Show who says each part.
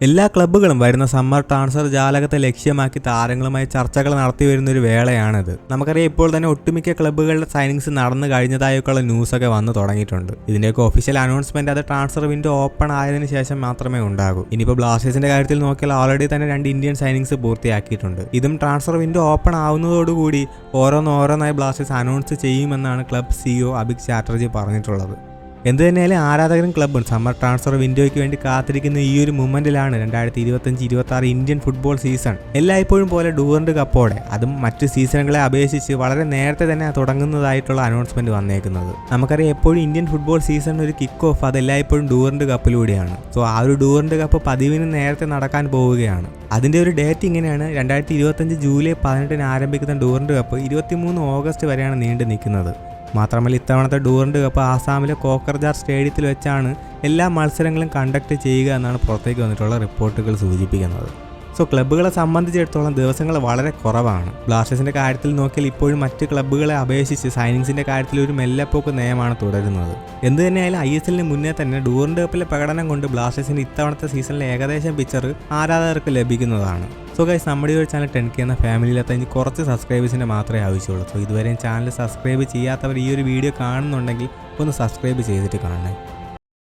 Speaker 1: എല്ലാ ക്ലബ്ബുകളും വരുന്ന summer transfer ജാലകത്തെ ലക്ഷ്യമാക്കി താരങ്ങളുമായി ചർച്ചകൾ നടത്തി വരുന്ന ഒരു വേളയാണിത്. നമുക്കറിയാം ഇപ്പോൾ തന്നെ ഒട്ടുമിക്ക ക്ലബ്ബുകളുടെ സൈനിങ്സ് നടന്നു കഴിഞ്ഞതായൊക്കെയുള്ള ന്യൂസൊക്കെ വന്നു തുടങ്ങിയിട്ടുണ്ട്. ഇതിന്റെയൊക്കെ ഒഫീഷ്യൽ അനൗൺസ്മെന്റ് അത് ട്രാൻസ്ഫർ വിൻഡോ ഓപ്പൺ ആയതിനു ശേഷം മാത്രമേ ഉണ്ടാകൂ. ഇനിയിപ്പോൾ ബ്ലാസ്റ്റേഴ്സിന്റെ കാര്യത്തിൽ നോക്കിയാൽ ഓൾറെഡി തന്നെ രണ്ട് ഇന്ത്യൻ സൈനിങ്സ് പൂർത്തിയാക്കിയിട്ടുണ്ട്. ഇതും ട്രാൻസ്ഫർ വിൻഡോ ഓപ്പൺ ആവുന്നതോടുകൂടി ഓരോന്നോരോന്നായി ബ്ലാസ്റ്റേഴ്സ് അനൗൺസ് ചെയ്യുമെന്നാണ് ക്ലബ് സിഇഒ അഭിക് ചാറ്റർജി പറഞ്ഞിട്ടുള്ളത്. എന്ത് തന്നെയായാലും ആരാധകരും ക്ലബ്ബും സമ്മർ ട്രാൻസ്ഫർ വിൻഡോയ്ക്ക് വേണ്ടി കാത്തിരിക്കുന്ന ഈ ഒരു മൂമെന്റിലാണ് രണ്ടായിരത്തി ഇരുപത്തഞ്ച് ഇരുപത്തി ആറ് ഇന്ത്യൻ ഫുട്ബോൾ സീസൺ എല്ലായ്പ്പോഴും പോലെ ഡൂറിന്റെ കപ്പോടെ. അതും മറ്റ് സീസണുകളെ അപേക്ഷിച്ച് വളരെ നേരത്തെ തന്നെ തുടങ്ങുന്നതായിട്ടുള്ള അനൗൺസ്മെന്റ് വന്നേക്കുന്നത്. നമുക്കറിയാം എപ്പോഴും ഇന്ത്യൻ ഫുട്ബോൾ സീസൺ ഒരു കിക്ക് ഓഫ് അത് എല്ലായ്പ്പോഴും ഡൂറിന്റെ കപ്പിലൂടെയാണ്. സോ ആ ഒരു ഡൂറിന്റെ കപ്പ് പതിവിന് നേരത്തെ നടക്കാൻ പോവുകയാണ്. അതിന്റെ ഒരു ഡേറ്റ് ഇങ്ങനെയാണ്. രണ്ടായിരത്തി ഇരുപത്തഞ്ച് ജൂലൈ പതിനെട്ടിന് ആരംഭിക്കുന്ന ഡൂറിന്റെ കപ്പ് ഇരുപത്തിമൂന്ന് ഓഗസ്റ്റ് വരെയാണ് നീണ്ടു നിൽക്കുന്നത് മാത്രമല്ല ഇത്തവണത്തെ ഡൂറിന്റെ കപ്പ് ആസാമിലെ കോക്കർജാർ സ്റ്റേഡിയത്തിൽ വെച്ചാണ് എല്ലാ മത്സരങ്ങളും കണ്ടക്ട് ചെയ്യുക എന്നാണ് പുറത്തേക്ക് വന്നിട്ടുള്ള റിപ്പോർട്ടുകൾ സൂചിപ്പിക്കുന്നത്. സോ ക്ലബ്ബുകളെ സംബന്ധിച്ചിടത്തോളം ദിവസങ്ങൾ വളരെ കുറവാണ്. ബ്ലാസ്റ്റേഴ്സിന്റെ കാര്യത്തിൽ നോക്കിയാൽ ഇപ്പോഴും മറ്റ് ക്ലബ്ബുകളെ അപേക്ഷിച്ച് സൈനിങ്സിന്റെ കാര്യത്തിൽ ഒരു മെല്ലപ്പോക്ക് നയമാണ് തുടരുന്നത്. എന്ത് തന്നെയായാലും ഐ എസ് എല്ലിന് മുന്നേ തന്നെ ഡൂറിന്റെ കപ്പിലെ പ്രകടനം കൊണ്ട് ബ്ലാസ്റ്റേഴ്സിന്റെ ഇത്തവണത്തെ സീസണിലെ ഏകദേശം പിക്ചർ ആരാധകർക്ക് ലഭിക്കുന്നതാണ്. സോ ഗൈസ് നമ്മുടെ ഒരു ചാനൽ ടെൻ കെ എന്ന ഫാമിലിയിലെത്താൻ ഇനി കുറച്ച് സബ്സ്ക്രൈബേഴ്സിന്റെ മാത്രമേ ആവശ്യമുള്ളൂ. സോ ഇതുവരെയും ചാനൽ സബ്സ്ക്രൈബ് ചെയ്യാത്തവർ ഈ ഒരു വീഡിയോ കാണുന്നുണ്ടെങ്കിൽ ഒന്ന് സബ്സ്ക്രൈബ് ചെയ്തിട്ട് കാണണേ.